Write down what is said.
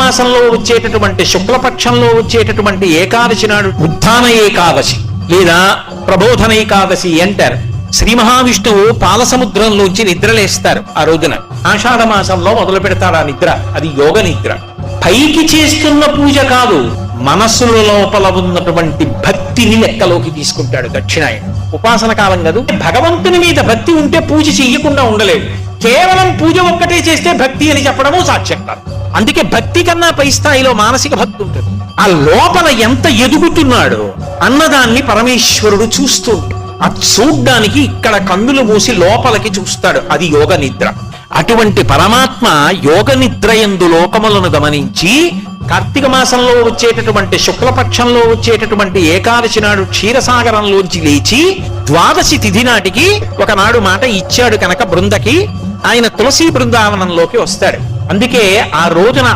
మాసంలో వచ్చేటటువంటి శుక్లపక్షంలో వచ్చేటటువంటి ఏకాదశి నాడు ఉత్థాన ఏకాదశి లేదా ప్రబోధన ఏకాదశి అంటారు. శ్రీ మహావిష్ణువు పాలసముద్రంలోంచి నిద్రలేస్తారు ఆ రోజున. ఆషాఢ మాసంలో మొదలు పెడతాడు ఆ నిద్ర అది యోగ నిద్ర. పైకి చేస్తున్న పూజ కాదు మనస్సుల లోపల ఉన్నటువంటి భక్తిని లెక్కలోకి తీసుకుంటాడు దక్షిణాయన. ఉపాసన కాలం కాదు భగవంతుని మీద భక్తి ఉంటే పూజ చెయ్యకుండా ఉండలేదు కేవలం పూజ ఒక్కటే చేస్తే భక్తి అని చెప్పడము సాక్ష్యం కాదు. అందుకే భక్తి కన్నా పై స్థాయిలో మానసిక భక్తి ఉంటుంది. ఆ లోపల ఎంత ఎదుగుతున్నాడో అన్నదాన్ని పరమేశ్వరుడు చూస్తుంటాడు ఆ అది చూడ్డానికి ఇక్కడ కన్నులు మూసి లోపలికి చూస్తాడు. అది యోగ నిద్ర. అటువంటి పరమాత్మ యోగ నిద్ర ఎందు లోకములను గమనించి కార్తీక మాసంలో వచ్చేటటువంటి శుక్లపక్షంలో వచ్చేటటువంటి ఏకాదశి నాడు క్షీరసాగరంలోంచి లేచి ద్వాదశి తిథి నాటికి ఒకనాడు మాట ఇచ్చాడు కనుక బృందకి. ఆయన తులసి బృందావనంలోకి వస్తాడు. అందుకే ఆ రోజున